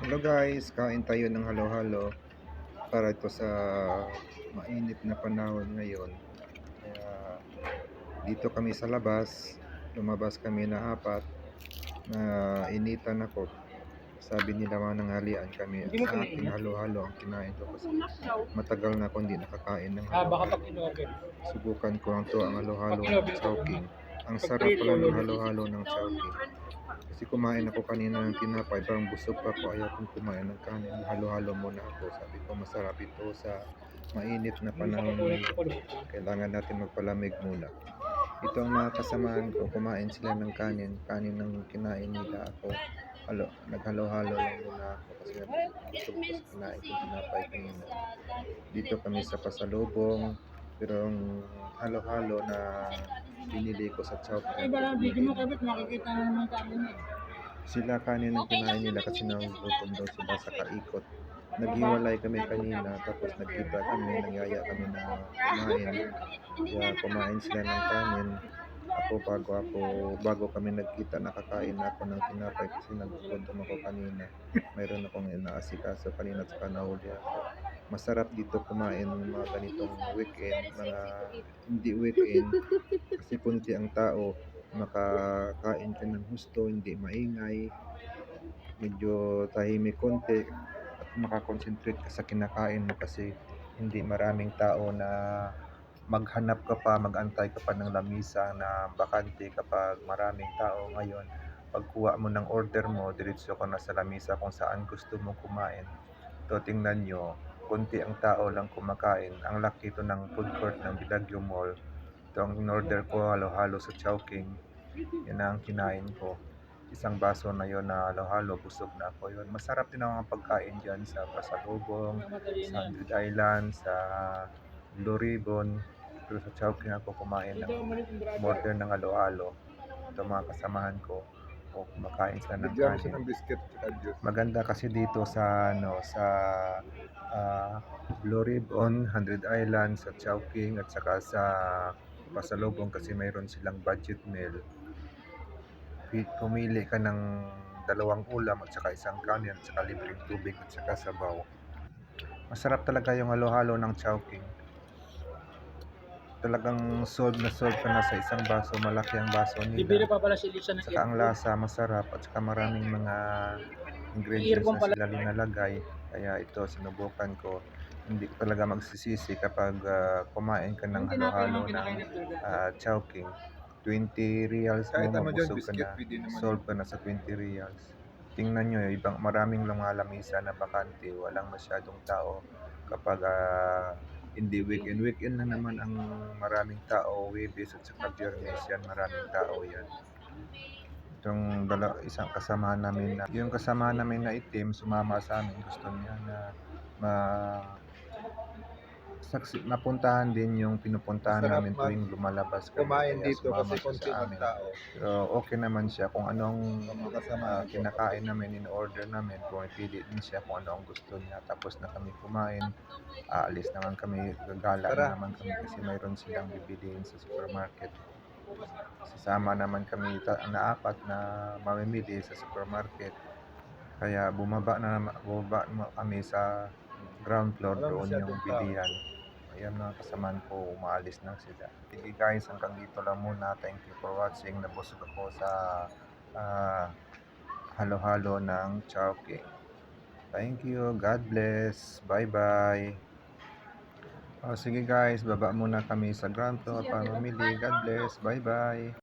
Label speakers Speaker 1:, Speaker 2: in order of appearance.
Speaker 1: Hello guys, kain tayo ng halo-halo para ito sa mainit na panahon ngayon. Kaya dito kami sa labas, lumabas kami na apat na initan ako. Sabi nila mananghalian kami at
Speaker 2: kinain?
Speaker 1: halo-halo ang kinain ko kasi matagal na ako hindi nakakain ng
Speaker 2: Ah, baka
Speaker 1: halo-halo. Subukan ko ang to ang halo-halo ng chowking. Ang sarap pala ng halo-halo ng chowking. Kasi kumain ako kanina ng tinapay, parang busog pa ako, ayaw kong kumain ng kanin. Halo-halo muna ako. Sabi ko masarap ito sa mainit na panahon. Kailangan natin magpalamig muna. Ito ang mga kasamahan ko, kumain sila ng kanin. Kanin ng kinain nila ako. Halo, naghalo-halo lang muna ako kasi busog ko kinain ko tinapay kanina. Dito kami sa pasalubong, pero ang halo-halo na binili ko sa Chowking.
Speaker 2: Ay, ba, video mo kabit, makikita na naman kami na.
Speaker 1: Sila kanin ang kinain nila kasi nagugutom daw sila sa kaikot. Naghiwalay kami kanina tapos nagkita kami, nagyaya kami na kumain. Kaya kumain sila ng kanin. Ako bago ako, bago kami nagkita, nakakain na ako ng tinapay kasi nagugutom ako kanina. Mayroon akong inaasikaso kanina at saka ako. Masarap dito kumain mga ganitong weekend, mga hindi weekend kasi punti ang tao makakain ka ng husto, hindi maingay, medyo tahimik konti at makakonsentrate ka sa kinakain mo kasi hindi maraming tao na maghanap ka pa, magantay ka pa ng lamisa na bakante kapag maraming tao ngayon. Pagkuha mo ng order mo, diretso ka na sa lamisa kung saan gusto mo kumain. To tingnan nyo, konti ang tao lang kumakain. Ang laki ito ng food court ng Bilagyo Mall. Ito ang in-order ko, halo-halo sa Chowking. Yan ang kinain ko. Isang baso na yon na halo-halo, busog na ako yun. Masarap din ang pagkain dyan sa Pasalubong, sa Hundred Island, sa Blue Ribbon. Pero sa Chowking ako kumain ng order ng halo-halo. Ito mga kasamahan ko. O kumakain sila ng kanin.
Speaker 3: ng biscuit at juice.
Speaker 1: Maganda kasi dito sa ano sa ah, Blue Ribbon, Hundred Island, sa Chowking at saka sa Pasalubong kasi mayroon silang budget meal. Pumili ka ng dalawang ulam at saka isang kanin at saka libreng tubig at saka sabaw. Masarap talaga yung halo-halo ng Chowking. Talagang solve na solve ka na sa isang baso, malaki ang baso
Speaker 2: Bibili
Speaker 1: nila.
Speaker 2: pa pala si Lisa ng
Speaker 1: Saka ang lasa masarap at saka maraming mga ingredients na sila linalagay. Kaya ito sinubukan ko. Hindi ko talaga magsisisi kapag ah, kumain ka ng halo-halo
Speaker 2: mo,
Speaker 1: ng
Speaker 2: burger.
Speaker 1: ah, Chowking. 20 reals mo,
Speaker 3: Kahit naman dyan,
Speaker 1: mabusog ka na. Solve ka na sa 20 reals. Tingnan nyo, ibang maraming mga lamisa na bakante, walang masyadong tao kapag ah, hindi weekend. Weekend na naman ang maraming tao, Webes at saka Biyernes yan, maraming tao yan. Itong dala, isang kasama namin na, yung kasama namin na itim, sumama sa amin, gusto niya na ma saksi, mapuntahan din yung pinupuntahan
Speaker 3: Sarap
Speaker 1: namin tuwing lumalabas kami.
Speaker 3: Kumain
Speaker 1: Kaya
Speaker 3: dito
Speaker 1: sumama
Speaker 3: kasi
Speaker 1: siya
Speaker 3: konti ang tao.
Speaker 1: Pero okay naman siya kung anong
Speaker 3: kasama
Speaker 1: ah, kinakain namin, in-order namin, pumipili din siya kung ano ang gusto niya. Tapos na kami kumain, aalis naman kami, gagala
Speaker 3: Tara.
Speaker 1: na naman kami kasi mayroon silang bibiliin sa supermarket. Sasama naman kami ta- na apat na mamimili sa supermarket. Kaya bumaba na bumaba na kami sa ground floor
Speaker 3: Walang
Speaker 1: doon yung
Speaker 3: masyadong tao.
Speaker 1: bilihan. Ayan mga kasamaan ko, umaalis na sila. Sige guys, hanggang dito lang muna. Thank you for watching. Nabusog ako sa ah, halo-halo ng Chowking. Thank you. God bless. Bye-bye. Oh, sige guys, baba muna kami sa ground floor para mamili. God bless. Bye-bye.